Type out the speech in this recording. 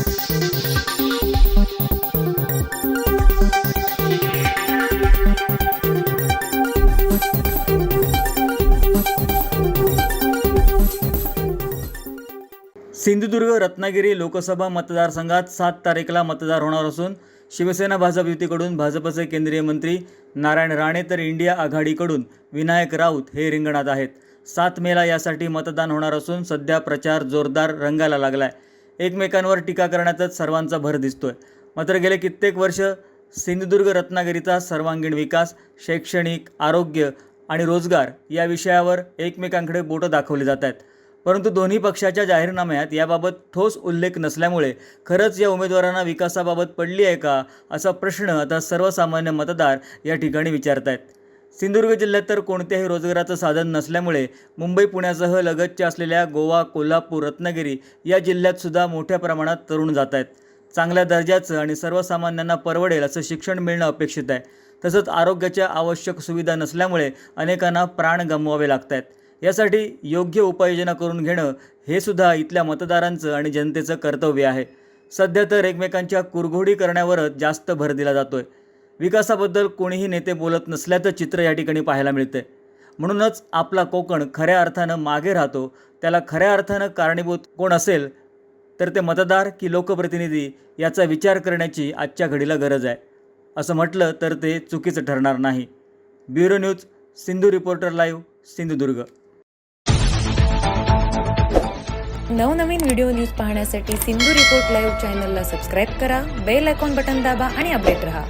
सिंधुदुर्ग रत्नागिरी लोकसभा मतदारसंघात सात तारखेला मतदार होणार असून शिवसेना भाजप युतीकडून भाजपचे केंद्रीय मंत्री नारायण राणे तर इंडिया आघाडीकडून विनायक राऊत हे रिंगणात आहेत. सात मेला यासाठी मतदान होणार असून सध्या प्रचार जोरदार रंगायला लागला आहे एकमेकांवर टीका करण्यातच सर्वांचा भर दिसतोय. मात्र गेले कित्येक वर्ष सिंधुदुर्ग रत्नागिरीचा सर्वांगीण विकास शैक्षणिक आरोग्य आणि रोजगार या विषयावर एकमेकांकडे बोटं दाखवली जात आहेत. परंतु दोन्ही पक्षाच्या जाहीरनाम्यात याबाबत ठोस उल्लेख नसल्यामुळे खरंच या उमेदवारांना विकासाबाबत पडली आहे का असा प्रश्न आता सर्वसामान्य मतदार या ठिकाणी विचारत आहेत सिंधुदुर्ग जिल्ह्यात तर कोणत्याही रोजगाराचं साधन नसल्यामुळे मुंबई पुण्यासह लगतच्या असलेल्या गोवा कोल्हापूर रत्नागिरी या जिल्ह्यातसुद्धा मोठ्या प्रमाणात तरुण जात आहेत. चांगल्या दर्जाचं आणि सर्वसामान्यांना परवडेल असं शिक्षण मिळणं अपेक्षित आहे. तसंच आरोग्याच्या आवश्यक सुविधा नसल्यामुळे अनेकांना प्राण गमवावे लागत आहेत. यासाठी योग्य उपाययोजना करून घेणं हे सुद्धा इथल्या मतदारांचं आणि जनतेचं कर्तव्य आहे. सध्या तर एकमेकांच्या कुरघोडी करण्यावरच जास्त भर दिला जातोय. विकासाबद्दल कोणीही नेते बोलत नसल्याचं चित्र या ठिकाणी पाहायला मिळते म्हणूनच आपला कोकण खऱ्या अर्थानं मागे राहतो त्याला खऱ्या अर्थानं कारणीभूत कोण असेल तर ते मतदार की लोकप्रतिनिधी याचा विचार करण्याची आजच्या घडीला गरज आहे. असं म्हटलं तर ते चुकीचं ठरणार नाही. Bureau news Sindhu reporter live Sindhudurg. नवनवीन व्हिडिओ न्यूज पाहण्यासाठी सिंधू रिपोर्ट लाईव्ह चॅनलला सबस्क्राईब करा बेल आयकॉन बटन दाबा आणि अपडेट रहा.